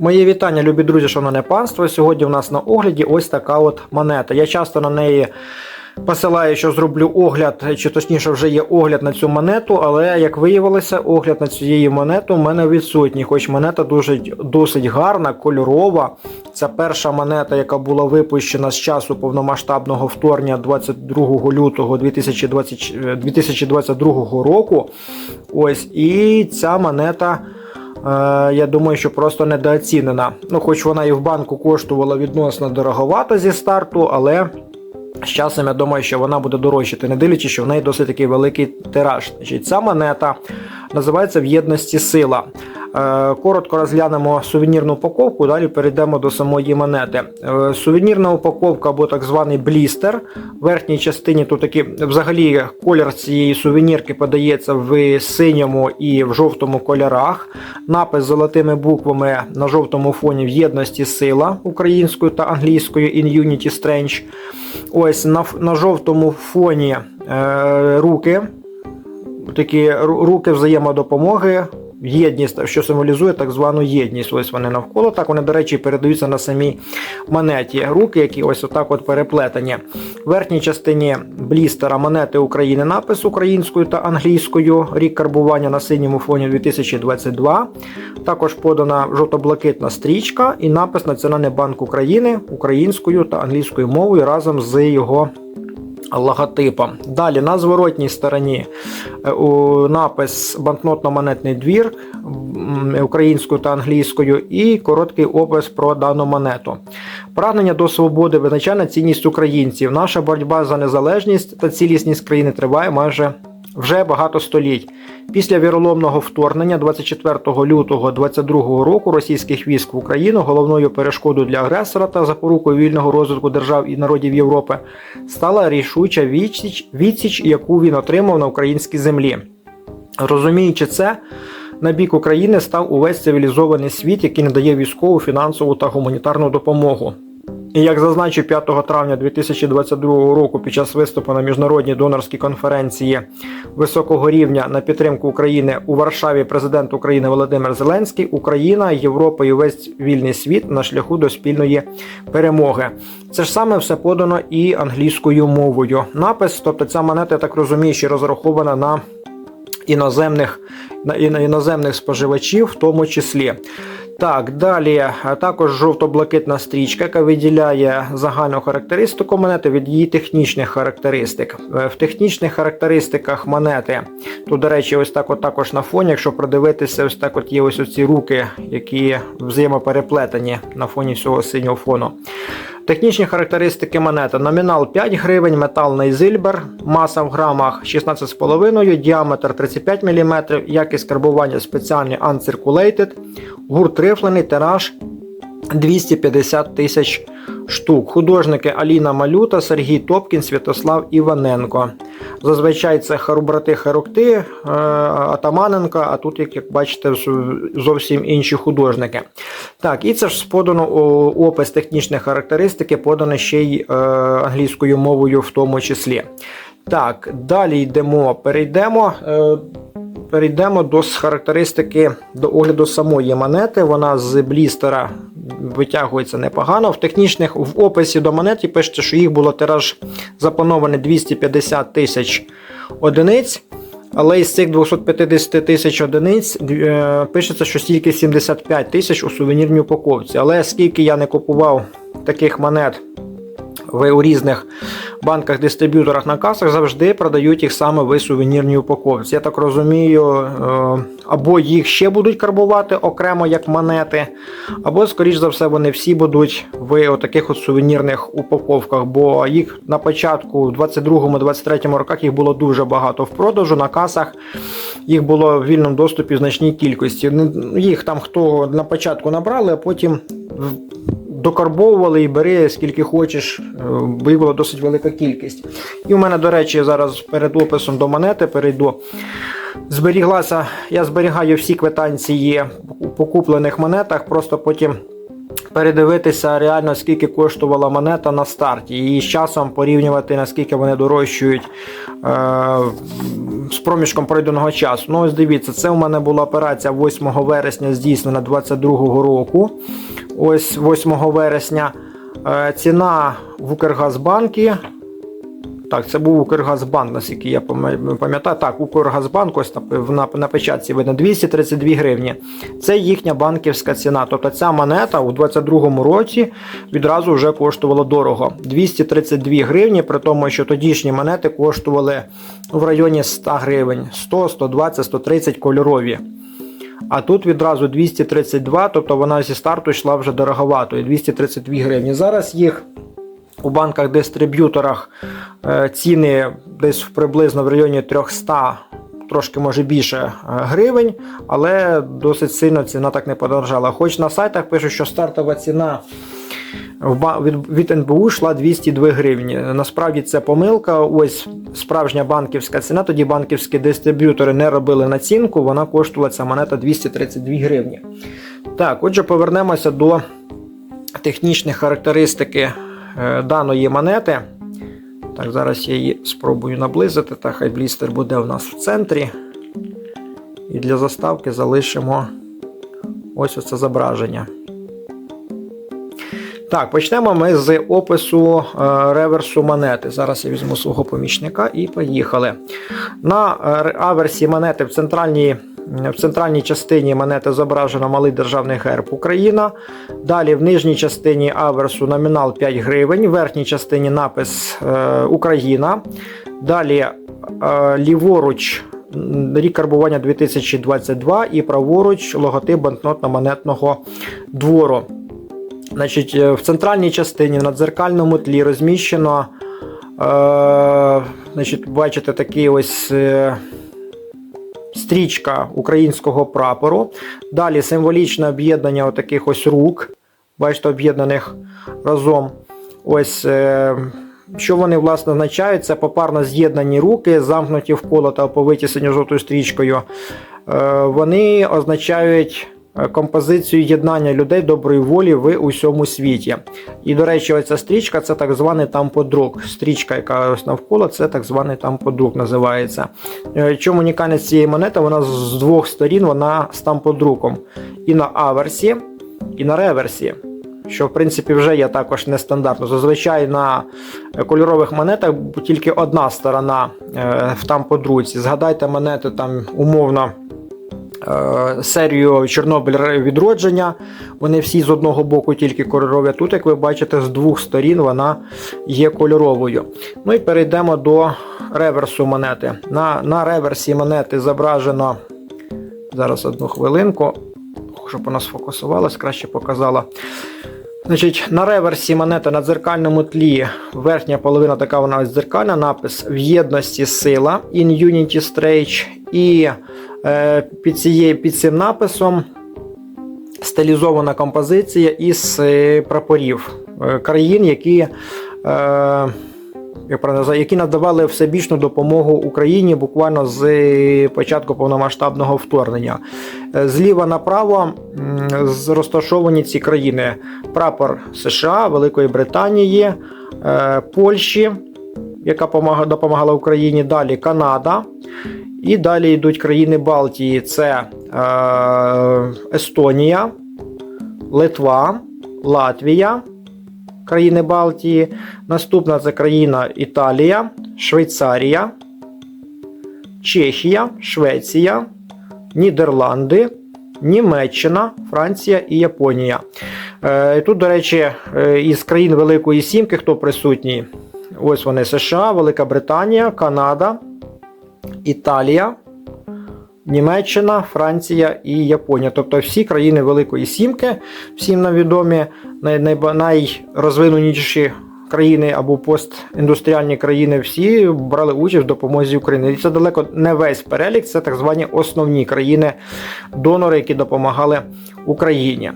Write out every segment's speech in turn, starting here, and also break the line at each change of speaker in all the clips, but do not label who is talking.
Мої вітання, любі друзі, шановне панство. Сьогодні у нас на огляді ось така от монета. Я часто на неї посилаю, що зроблю огляд, чи точніше вже є огляд на цю монету, але як виявилося, огляд на цієї монету у мене відсутній. Хоч монета дуже досить гарна, кольорова. Це перша монета, яка була випущена з часу повномасштабного вторгнення 22 лютого 2020, е, 2022 року. Ось і ця монета. Е, Я думаю, що просто недооцінена. Ну, хоч вона і в банку коштувала відносно дороговато зі старту, але з часом я думаю, що вона буде дорожчати, не дивлячись, що в неї досить такий великий тираж. Значить, Ця монета називається в єдності сила. Е, Коротко розглянемо сувенірну упаковку, далі перейдемо до самої монети. Е, Сувенірна упаковка або так званий блістер. В верхній частині тут такі, взагалі колір цієї сувенірки подається в синьому і в жовтому кольорах. Напис золотими буквами на жовтому фоні в єдності сила українською та англійською In Unity Strange. Ось на, на жовтому фоні е, руки. Такі руки взаємодопомоги. Єдність, що символізує так звану єдність. Ось вони навколо. Так вони, до речі, передаються на самій монеті. Руки, які ось отак от переплетені. В верхній частині блістера монети України напис українською та англійською. Рік карбування на синьому фоні 2022. Також подана жовто-блакитна стрічка і напис Національний банк України українською та англійською мовою разом з його логотипом. Далі на зворотній стороні е, напис банкнотно-монетний двір українською та англійською, і короткий опис про дану монету. Прагнення до свободи, визначальна цінність українців. Наша боротьба за незалежність та цілісність країни триває майже вже багато століть. Після віроломного вторгнення 24 лютого 22 року російських військ в Україну головною перешкодою для агресора та запорукою вільного розвитку держав і народів Європи стала рішуча відсіч, відсіч, яку він отримав на українській землі. Розуміючи це, на бік України став увесь цивілізований світ, який надає військову, фінансову та гуманітарну допомогу. І як зазначив 5 травня 2022 року під час виступу на міжнародній донорській конференції високого рівня на підтримку України у Варшаві президент України Володимир Зеленський, Україна, Європа і весь вільний світ на шляху до спільної перемоги. Це ж саме все подано і англійською мовою. Напис, тобто ця монета, я так розумію, що розрахована на іноземних, іноземних споживачів, в тому числі. Так, далі також жовто-блакитна стрічка, яка виділяє загальну характеристику монети від її технічних характеристик. Е, В технічних характеристиках монети, тут, до речі, ось так от також на фоні, якщо продивитися, ось так от є ось оці руки, які взаємопереплетені на фоні всього синього фону. Технічні характеристики монети. Номінал 5 гривень, металний зильбер, маса в грамах 16,5, діаметр 35 мм, якість карбування спеціальний Uncirculated, гурт рифлений, тираж 250 тисяч штук. Художники Аліна Малюта, Сергій Топкін, Святослав Іваненко. Зазвичай це хар- брати Харукти, е, Атаманенко, а тут, як, як бачите, зовсім інші художники. Так, і це ж подано опис технічних характеристики, подано ще й е, англійською мовою в тому числі. Так, далі йдемо, перейдемо. Е, Перейдемо до характеристики до огляду самої монети. Вона з блістера витягується непогано. В технічних в описі до монети пишеться, що їх було тираж запланований 250 тисяч одиниць. Але із цих 250 тисяч одиниць е, пишеться, що стільки 75 тисяч у сувенірній упаковці. Але скільки я не купував таких монет в у різних банках, дистриб'юторах на касах завжди продають їх саме в сувенірній упаковці. Я так розумію, е, або їх ще будуть карбувати окремо як монети, або, скоріш за все, вони всі будуть в таких сувенірних упаковках, бо їх на початку, в 22-23 роках їх було дуже багато в продажу на касах. Їх було в вільному доступі в значній кількості. Їх там хто на початку набрали, а потім докарбовували і бери скільки хочеш, е, виявила досить велика кількість. І у мене, до речі, зараз перед описом до монети перейду. Зберіглася, я зберігаю всі квитанції по куплених монетах, просто потім передивитися реально, скільки коштувала монета на старті, і з часом порівнювати, наскільки вони дорожчають е, з проміжком пройденого часу. Ну, ось дивіться, це у мене була операція 8 вересня здійснена 2022 року. Ось 8 вересня. Е, ціна в Укргазбанкі. Так, це був Укргазбанк, наскільки я пам'ятаю. Так, Укргазбанк, ось на, на, печатці видно 232 гривні. Це їхня банківська ціна. Тобто ця монета у 22-му році відразу вже коштувала дорого. 232 гривні, при тому, що тодішні монети коштували в районі 100 гривень, 100, 120, 130 кольорові. А тут відразу 232, тобто вона зі старту йшла вже дороговато, і 232 гривні. Зараз їх у банках-дистриб'юторах е, ціни десь приблизно в районі 300, трошки може більше е, гривень, але досить сильно ціна так не подорожала. Хоч на сайтах пишуть, що стартова ціна від, НБУ йшла 202 гривні. Насправді це помилка. Ось справжня банківська ціна. Тоді банківські дистриб'ютори не робили націнку, вона коштувала ця монета 232 гривні. Так, отже, повернемося до технічних характеристики е, даної монети. Так, зараз я її спробую наблизити, та хай блістер буде у нас в центрі. І для заставки залишимо ось оце зображення. Так, почнемо ми з опису е, реверсу монети. Зараз я візьму свого помічника і поїхали. На е, аверсі монети в центральній, в центральній частині монети зображено малий державний герб Україна. Далі в нижній частині аверсу номінал 5 гривень, в верхній частині напис е, Україна. Далі ліворуч рік карбування 2022 і праворуч логотип банкнотно-монетного двору. Значить, е, в центральній частині на дзеркальному тлі розміщено, е, значить, бачите, такий ось е, стрічка українського прапору. Далі символічне об'єднання отаких ось рук, бачите, об'єднаних разом. Ось, е, що вони власне означають? Це попарно з'єднані руки, замкнуті в коло та оповиті синьо-жовтою стрічкою. Е, вони означають композицію єднання людей доброї волі в усьому світі. І, до речі, оця стрічка це так званий тамподрук. Стрічка, яка ось навколо, це так званий тамподрук називається. Е, Чому унікальність цієї монети? Вона з двох сторін вона з тамподруком. І на аверсі, і на реверсі. Що в принципі вже є також нестандартно. Зазвичай на е, кольорових монетах тільки одна сторона е, в тамподруці. Згадайте монети там умовно е, серію Чорнобиль відродження. Вони всі з одного боку тільки кольорові. Тут, як ви бачите, з двох сторін вона є кольоровою. Ну і перейдемо до реверсу монети. На, на реверсі монети зображено. Зараз одну хвилинку, щоб вона сфокусувалась, краще показала. Значить, на реверсі монета на дзеркальному тлі. Верхня половина така вона дзеркальна, напис в єдності сила in Unity Stretch. І е, під, цією, під цим написом стилізована композиція із е, прапорів е, країн, які. Е, які надавали всебічну допомогу Україні буквально з початку повномасштабного вторгнення. Е, Зліва направо розташовані ці країни: прапор США, Великої Британії, е, Польщі, яка допомагала Україні. Далі Канада. І далі йдуть країни Балтії: це е, Естонія, Литва, Латвія, країни Балтії. Наступна це країна Італія, Швейцарія, Чехія, Швеція, Нідерланди, Німеччина, Франція і Японія. Е, Тут, до речі, е, із країн Великої Сімки, хто присутній, ось вони США, Велика Британія, Канада, Італія, Німеччина, Франція і Японія. Тобто всі країни Великої Сімки, всім нам відомі, най, найба- найрозвинутіші країни або постіндустріальні країни, всі брали участь в допомозі Україні. І це далеко не весь перелік, це так звані основні країни-донори, які допомагали Україні.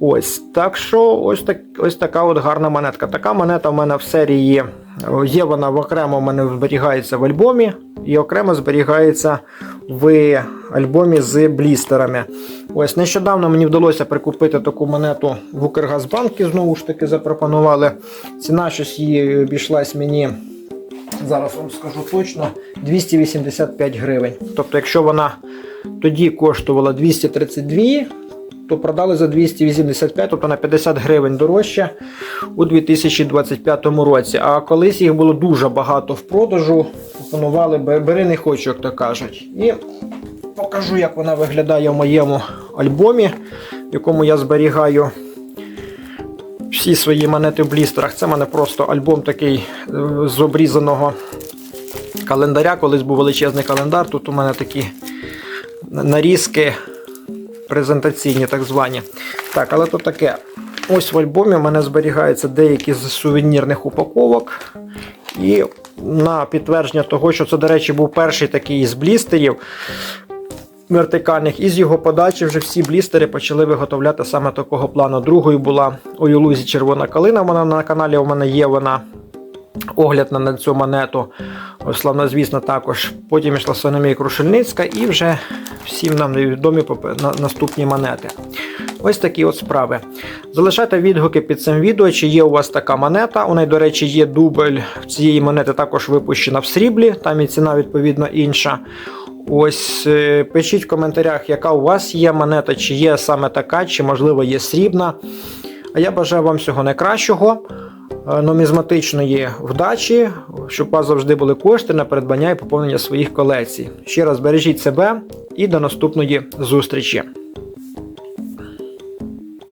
Ось так що ось так ось така от гарна монетка. Така монета в мене в серії Є вона в окремо в мене зберігається в альбомі, і окремо зберігається в альбомі з блістерами. Ось нещодавно мені вдалося прикупити таку монету в Укргазбанки, знову ж таки запропонували. Ціна щось її обійшлась мені. Зараз вам скажу точно 285 гривень. Тобто, якщо вона тоді коштувала 232, то продали за 285, тобто на 50 гривень дорожче у 2025 році. А колись їх було дуже багато в продажу. Пропонували бери не хочу, як то кажуть. І покажу, як вона виглядає в моєму альбомі, в якому я зберігаю всі свої монети в блістерах. Це в мене просто альбом такий е, з обрізаного календаря. Колись був величезний календар. Тут у мене такі нарізки презентаційні, так звані. Так, але то таке. Ось в альбомі в мене зберігаються деякі з сувенірних упаковок. І на підтвердження того, що це, до речі, був перший такий з блістерів вертикальних, і з його подачі вже всі блістери почали виготовляти саме такого плану. Другою була у Юлузі червона калина. Вона на каналі у мене є. Вона огляд на- цю монету. Ось, Славно, звісно, також. Потім йшла Соломія Крушельницька і вже всім нам невідомі наступні монети. Ось такі от справи. Залишайте відгуки під цим відео, чи є у вас така монета. У неї, до речі, є дубль цієї монети також випущена в сріблі, там і ціна відповідно інша. Ось е, пишіть в коментарях, яка у вас є монета, чи є саме така, чи можливо є срібна. А я бажаю вам всього найкращого, нумізматичної вдачі, щоб у вас завжди були кошти на придбання і поповнення своїх колекцій. Ще раз бережіть себе і до наступної зустрічі.